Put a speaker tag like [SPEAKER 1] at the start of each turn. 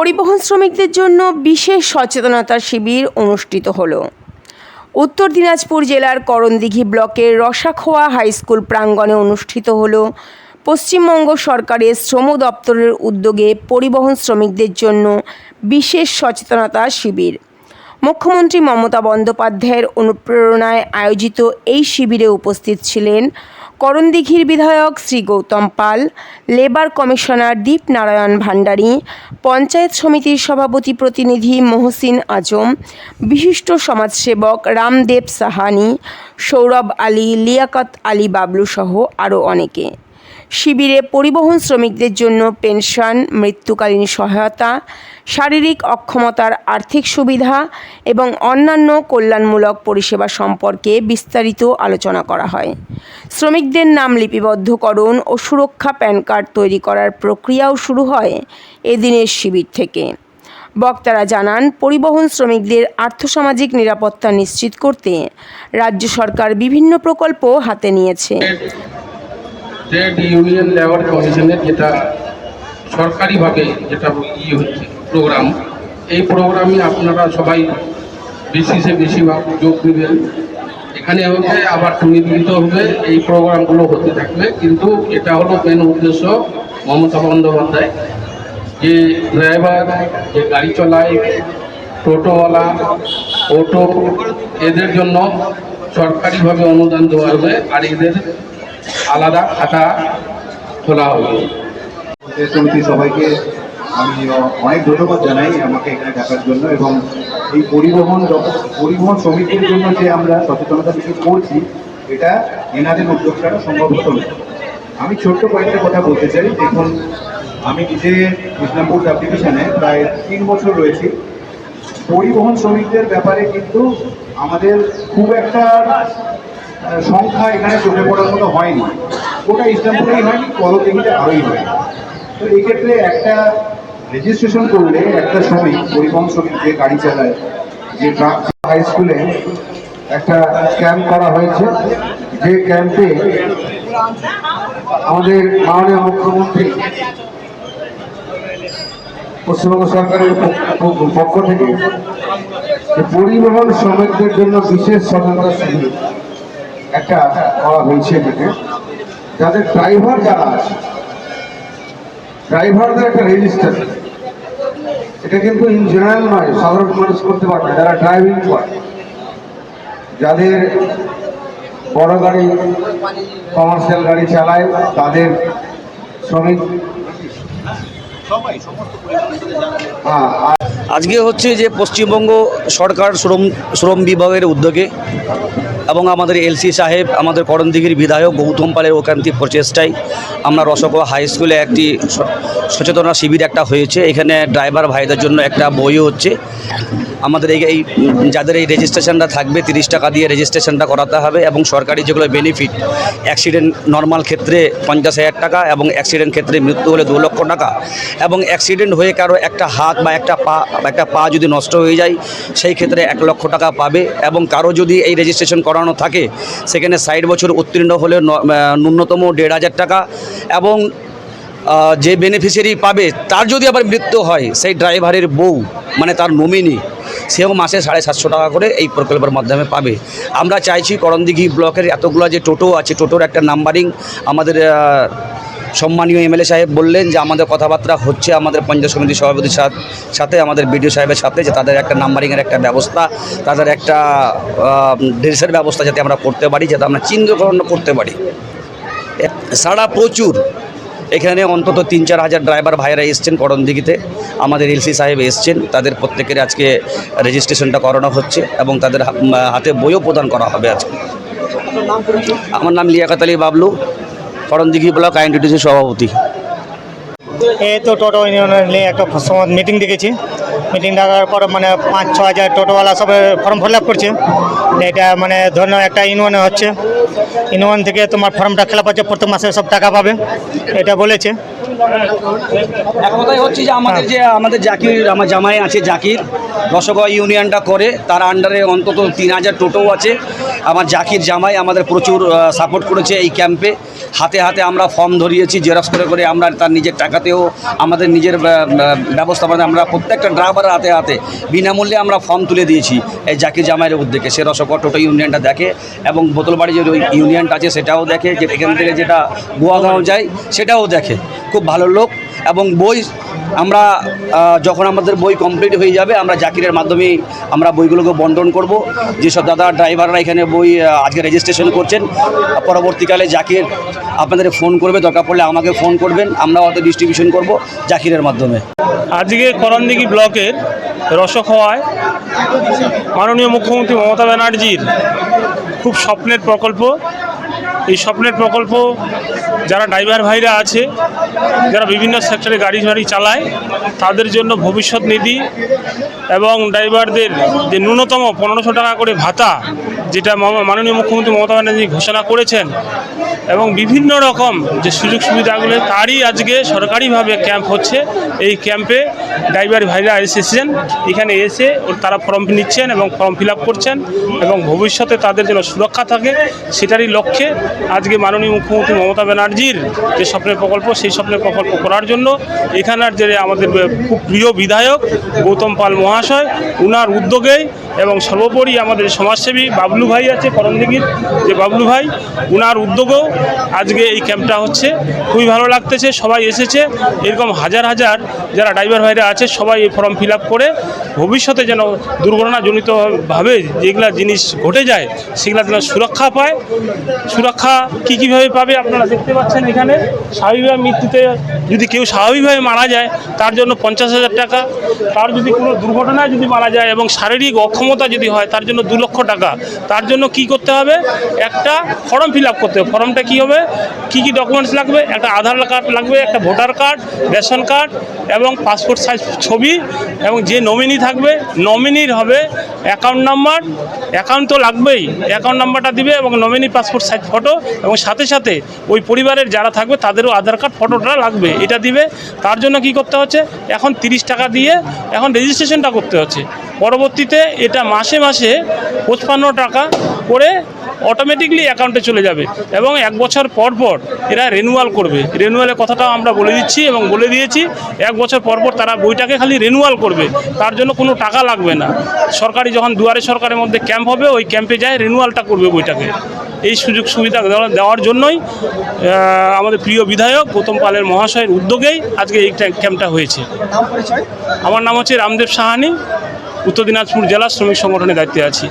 [SPEAKER 1] পরিবহন শ্রমিকদের জন্য বিশেষ সচেতনতা শিবির অনুষ্ঠিত হলো। উত্তর দিনাজপুর জেলার করণদিঘি ব্লকের রসাখোয়া হাই স্কুল প্রাঙ্গণে অনুষ্ঠিত হলো পশ্চিমবঙ্গ সরকারের শ্রম দপ্তরের উদ্যোগে পরিবহন শ্রমিকদের জন্য বিশেষ সচেতনতা শিবির। মুখ্যমন্ত্রী মমতা বন্দ্যোপাধ্যায়ের অনুপ্রেরণায় আয়োজিত এই শিবিরে উপস্থিত ছিলেন করণদিঘির বিধায়ক শ্রী গৌতম পাল, লেবার কমিশনার দীপ নারায়ণ ভান্ডারী, পঞ্চায়েত সমিতির সভাপতি প্রতিনিধি মহসিন আজম, বিশিষ্ট সমাজসেবক রামদেব সাহানি, সৌরভ আলী, লিয়াকত আলী বাবলু সহ আরও অনেকে। শিবিরে পরিবহন শ্রমিকদের জন্য পেনশন, মৃত্যুকালীন সহায়তা, শারীরিক অক্ষমতার আর্থিক সুবিধা এবং অন্যান্য কল্যাণমূলক পরিষেবা সম্পর্কে বিস্তারিত আলোচনা করা হয়। শ্রমিকদের নাম লিপিবদ্ধকরণ ও সুরক্ষা প্যান কার্ড তৈরি করার প্রক্রিয়াও শুরু হয় এদিনের শিবির থেকে। বক্তারা জানান, পরিবহন শ্রমিকদের আর্থসামাজিক নিরাপত্তা নিশ্চিত করতে রাজ্য সরকার বিভিন্ন প্রকল্প হাতে নিয়েছে।
[SPEAKER 2] ট্রেড ইউনিয়ন লেবার কমিশনের যেটা সরকারিভাবে যেটা ই হচ্ছে প্রোগ্রাম, এই প্রোগ্রামে আপনারা সবাই বেশি সে বেশিরভাগ যোগ দেবেন। এখানে হবে আবার সুনির্মিত হবে, এই প্রোগ্রামগুলো হতে থাকবে। কিন্তু এটা হলো মেন উদ্দেশ্য মমতা বন্দ্যোপাধ্যায়। যে ড্রাইভার, যে গাড়ি চলায়, টোটোওয়ালা, অটো, এদের জন্য সরকারিভাবে অনুদান দেওয়া হবে। আর এদের আলাদা খাতা খোলা হবে
[SPEAKER 3] সমিতি সবাইকে আমি অনেক ধন্যবাদ জানাই আমাকে এখানে ডাকার জন্য এবং এই পরিবহন পরিবহন শ্রমিকদের জন্য যে আমরা সচেতনতা কিছু করছি, এটা এনাদের উদ্যোগ সম্ভব হতো না। আমি ছোট্ট কয়েকটা কথা বলতে চাই। দেখুন, আমি নিজে ইসলামপুর সাবডিভিশনে প্রায় তিন বছর রয়েছি। পরিবহন শ্রমিকদের ব্যাপারে কিন্তু আমাদের খুব একটা সংখ্যা এখানে চোখে পড়ার মতো হয়নি। ওটা ইসলামপুরেই হয়নি করদিঘিতে আরোই হয়নি তো এই ক্ষেত্রে একটা রেজিস্ট্রেশন করলে একটা শ্রমিক, পরিবহন শ্রমিক যে গাড়ি চালায়, যে ট্রাক হাই স্কুলে একটা ক্যাম্প করা হয়েছে। যে ক্যাম্পে আমাদের মাননীয় মুখ্যমন্ত্রী, পশ্চিমবঙ্গ সরকারের পক্ষ- থেকে পরিবহন শ্রমিকদের জন্য বিশেষ সচেতনতা একটা করা হয়েছে এখানে যাদের ড্রাইভার যারা আছে ড্রাইভারদের একটা রেজিস্টার এটা কিন্তু ইন জেনারেল নয় সাধারণ মানুষ করতে পারবে না, যারা ড্রাইভিং করে। যাদের বড় গাড়ি কমার্শিয়াল গাড়ি চালায় তাদের শ্রমিক। হ্যাঁ আর
[SPEAKER 4] আজকে হচ্ছে যে পশ্চিমবঙ্গ সরকার শ্রম শ্রম বিভাগের উদ্যোগে এবং আমাদের এলসি সাহেব, আমাদের করণদিঘির বিধায়ক গৌতম পালের ওখান্তিক প্রচেষ্টায় আমরা রসকোয়া হাই স্কুলে একটি সচেতনা শিবির একটা হয়েছে। এখানে ড্রাইভার ভাইদের জন্য একটা বইও হচ্ছে। আমাদের এই এই যাদের এই রেজিস্ট্রেশনটা থাকবে, তিরিশ টাকা দিয়ে রেজিস্ট্রেশনটা করাতে হবে এবং সরকারি যেগুলো বেনিফিট অ্যাক্সিডেন্ট নর্মাল ক্ষেত্রে পঞ্চাশ হাজার টাকা এবং অ্যাক্সিডেন্ট ক্ষেত্রে মৃত্যু হলে দু লক্ষ টাকা এবং অ্যাক্সিডেন্ট হয়ে কারও একটা হাত বা একটা পা একটা পা যদি নষ্ট হয়ে যায়, সেই ক্ষেত্রে এক লক্ষ টাকা পাবে এবং কারও যদি এই রেজিস্ট্রেশন করানো থাকে, সেখানে ষাট বছর উত্তীর্ণ হলে ন্যূনতম দেড় হাজার টাকা এবং যে বেনিফিশিয়ারি পাবে, তার যদি আবার মৃত্যু হয়, সেই ড্রাইভারের বউ মানে তার নমিনি সেও মাসে সাড়ে সাতশো টাকা করে এই প্রকল্পের মাধ্যমে পাবে। আমরা চাইছি করণদিঘি ব্লকের এতগুলো যে টোটো আছে, টোটোর একটা নাম্বারিং আমাদের সম্মানীয় এমএলএ সাহেব বললেন যে আমাদের কথাবার্তা হচ্ছে আমাদের পঞ্চায়েত সমিতির সভাপতির সাথ- সাথে আমাদের বিডিও সাহেবের সাথে যে তাদের একটা নাম্বারিংয়ের একটা ব্যবস্থা, তাদের একটা ড্রেসের ব্যবস্থা যাতে আমরা করতে পারি, যাতে আমরা চিহ্নকরণ করতে পারি। সারা প্রচুর। এখানে অন্তত তিন চার হাজার ড্রাইভার ভাইরা এসছেন করণদিঘিতে। আমাদের এলসি সাহেব এসছেন, তাদের প্রত্যেকের আজকে রেজিস্ট্রেশনটা করানো হচ্ছে এবং তাদের হাতে বইও প্রদান করা হবে আজকে। আমার নাম লিয়াকাত আলী বাবলু, করণদিঘি ব্লক আইনডিটিসির সভাপতি।
[SPEAKER 5] এই তো টোটো ইউনিয়নের নিয়ে একটা মিটিং ডেকেছি মিটিং ডাকার পর মানে পাঁচ, ছ হাজার টোটোওয়ালা সব ফর্ম ফিল আপ করছে। এটা মানে ধরুন একটা ইউনিয়নে হচ্ছে। ইউনিয়ন থেকে তোমার ফর্মটা খেলা পাচ্ছে প্রত্যেক মাসে সব টাকা পাবে। এটা বলেছে।
[SPEAKER 4] এক কথাই হচ্ছে যে আমাদের যে, আমাদের জাকির, আমার জামাই আছে জাকির রসগোয়া ইউনিয়নটা করে, তার আন্ডারে অন্তত তিন হাজার টোটোও আছে। আমার জাকির জামাই আমাদের প্রচুর সাপোর্ট করেছে এই ক্যাম্পে হাতে হাতে আমরা ফর্ম ধরিয়েছি জেরক্স করে করে আমরা তার নিজের টাকাতেও, আমাদের নিজের ব্যবস্থাপনা আমরা প্রত্যেকটা ড্রাইভারের হাতে হাতে বিনামূল্যে আমরা ফর্ম তুলে দিয়েছি এই জাকির জামাইয়ের উদ্যোগে। সে রসগোয়া টোটো ইউনিয়নটা দেখে এবং বোতলবাড়ি যে ইউনিয়নটা আছে সেটাও দেখে, যে এখান থেকে যেটা গোয়াগাঁও যায়, সেটাও দেখে। খুব ভালো লোক এবং বই আমরা যখন আমাদের বই কমপ্লিট হয়ে যাবে, আমরা জাকিরের মাধ্যমে আমরা বইগুলোকে বন্টন করব। যেসব দাদা ড্রাইভাররা এখানে বই আজকে রেজিস্ট্রেশন করছেন, পরবর্তীকালে জাকির আপনাদের ফোন করবে, দরকার পড়লে আমাকে ফোন করবেন আমরা অত ডিস্ট্রিবিউশন করব জাকিরের মাধ্যমে।
[SPEAKER 6] আজকে করণদিঘি ব্লকের রসখোয়ায় মাননীয় মুখ্যমন্ত্রী মমতা ব্যানার্জির খুব স্বপ্নের প্রকল্প। এই স্বপ্নের প্রকল্প, যারা ড্রাইভার ভাইরা আছে, যারা বিভিন্ন সেক্টরে গাড়ি ভাড়ি চালায়, তাদের জন্য ভবিষ্যৎ নিধি এবং ড্রাইভারদের যে ন্যূনতম পনেরোশো টাকা করে ভাতা, যেটা মাননীয় মুখ্যমন্ত্রী মমতা ব্যানার্জি ঘোষণা করেছেন এবং বিভিন্ন রকম যে সুযোগ সুবিধাগুলো, তারই আজকে সরকারিভাবে ক্যাম্প হচ্ছে। এই ক্যাম্পে ড্রাইভার ভাইরা এসেছেন। এখানে এসে তারা ফর্ম নিচ্ছেন এবং ফর্ম ফিল করছেন এবং ভবিষ্যতে তাদের যেন সুরক্ষা থাকে, সেটারই লক্ষ্যে আজকে মাননীয় মুখ্যমন্ত্রী মমতা ব্যানার্জির যে স্বপ্নের প্রকল্প, সেই স্বপ্নের প্রকল্প করার জন্য এখানের যে আমাদের খুব প্রিয় বিধায়ক গৌতম পাল মহাশয়, উনার উদ্যোগেই এবং সর্বোপরি আমাদের সমাজসেবী বাবলু ভাই আছে করণদিঘির যে বাবলু ভাই, উনার উদ্যোগেও আজকে এই ক্যাম্পটা হচ্ছে। খুবই ভালো লাগতেছে, সবাই এসেছে। এরকম হাজার হাজার যারা ড্রাইভার ভাইরা আছে, সবাই এই ফর্ম ফিল করে ভবিষ্যতে যেন দুর্ঘটনাজনিতভাবে যেগুলা জিনিস ঘটে যায়, সেগুলা যেন সুরক্ষা পায়। সুরক্ষা কী কীভাবে পাবে আপনারা দেখতে পাচ্ছেন এখানে। স্বাভাবিকভাবে মৃত্যুতে যদি কেউ স্বাভাবিকভাবে মারা যায়, তার জন্য পঞ্চাশ হাজার টাকা। তার যদি কোনো দুর্ঘটনায় যদি মারা যায় এবং শারীরিক অক্ষমতা যদি হয়, তার জন্য দু লক্ষ টাকা। তার জন্য কি করতে হবে? একটা ফর্ম ফিল আপ করতে হবে। ফর্মটা কী হবে? কী কী ডকুমেন্টস লাগবে? একটা আধার কার্ড লাগবে, একটা ভোটার কার্ড রেশন কার্ড এবং পাসপোর্ট সাইজ ছবি এবং যে নমিনি থাকবে নমিনির হবে অ্যাকাউন্ট নাম্বার অ্যাকাউন্ট তো লাগবেই। অ্যাকাউন্ট নাম্বারটা দিবে এবং নমিনি পাসপোর্ট সাইজ ফটো এবং সাথে সাথে ওই পরিবারের যারা থাকবে, তাদেরও আধার কার্ড ফটোটা লাগবে। এটা দিবে। তার জন্য কি করতে হচ্ছে? এখন তিরিশ টাকা দিয়ে এখন রেজিস্ট্রেশনটা করতে হচ্ছে। পরবর্তীতে এটা মাসে মাসে পঁচপান্ন টাকা করে অটোমেটিকলি অ্যাকাউন্টে চলে যাবে এবং এক বছর পর পর এরা রেনুয়াল করবে। রেনুয়ালের কথাটাও আমরা বলে দিচ্ছি এবং বলে দিয়েছি এক বছর পর পর তারা বইটাকে খালি রেনুয়াল করবে। তার জন্য কোনো টাকা লাগবে না। সরকারি যখন দুয়ারে সরকারের মধ্যে ক্যাম্প হবে ওই ক্যাম্পে যায় রেনুয়ালটা করবে বইটাকে। এই সুযোগ সুবিধা দেওয়া- দেওয়ার জন্যই আমাদের প্রিয় বিধায়ক গৌতম পালের মহাশয়ের উদ্যোগেই আজকে এই ক্যাম্পটা হয়েছে। আমার নাম হচ্ছে রামদেব সাহানি। উত্তর দিনাজপুর জেলা শ্রমিক সংগঠনের দায়িত্বে আছি।